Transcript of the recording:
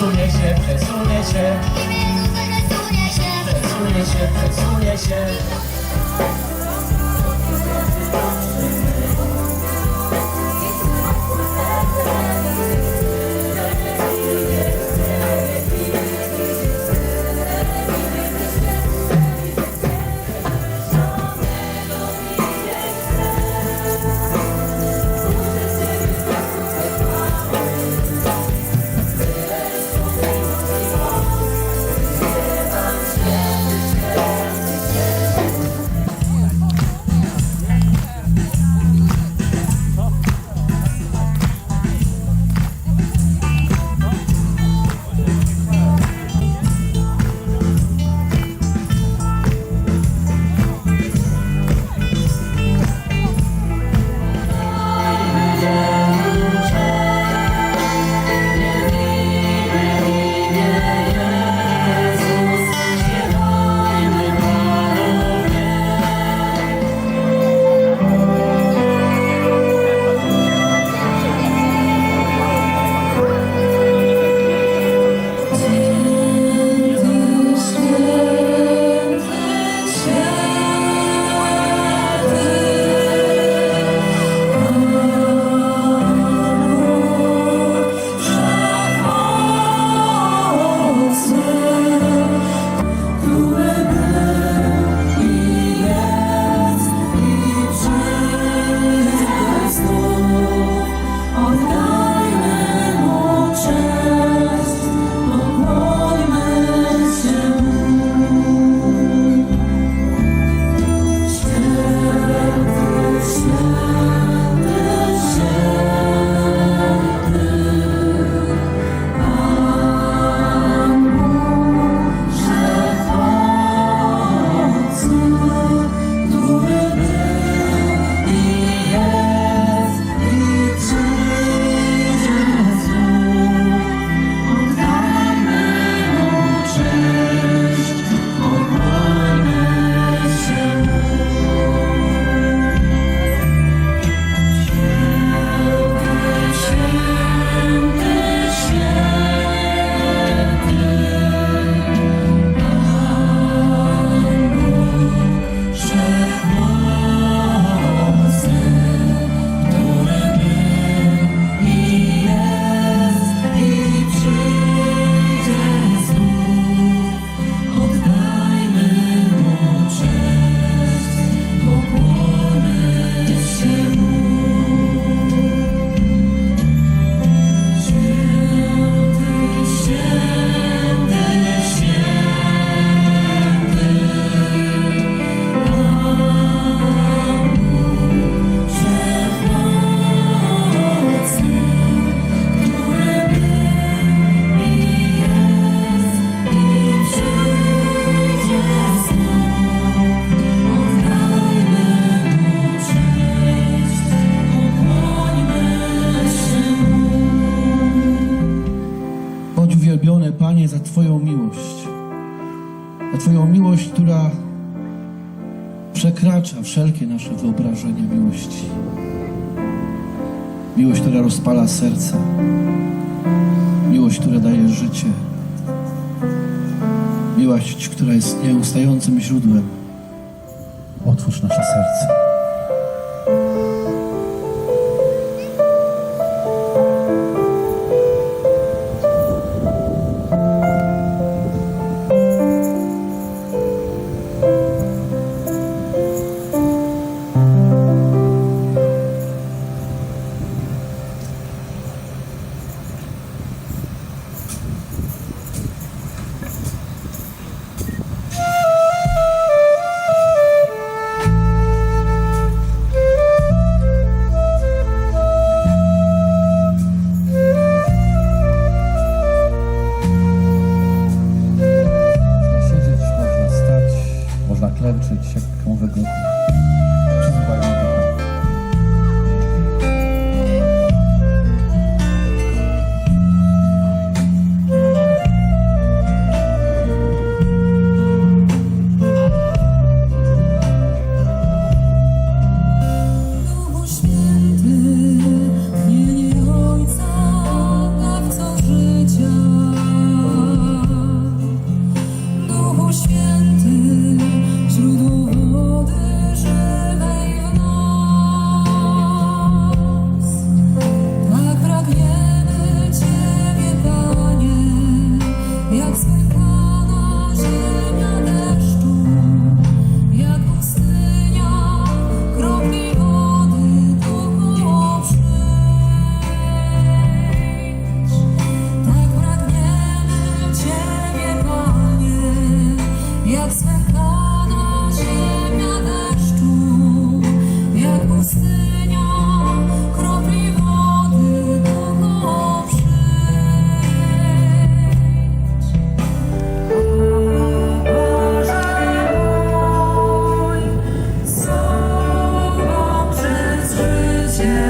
Przesunie się, przesunie się. Przesunie się, przesunie się. Przekracza wszelkie nasze wyobrażenia miłości. Miłość, która rozpala serce. Miłość, która daje życie. Miłość, która jest nieustającym źródłem. Otwórz nasze serce. tell.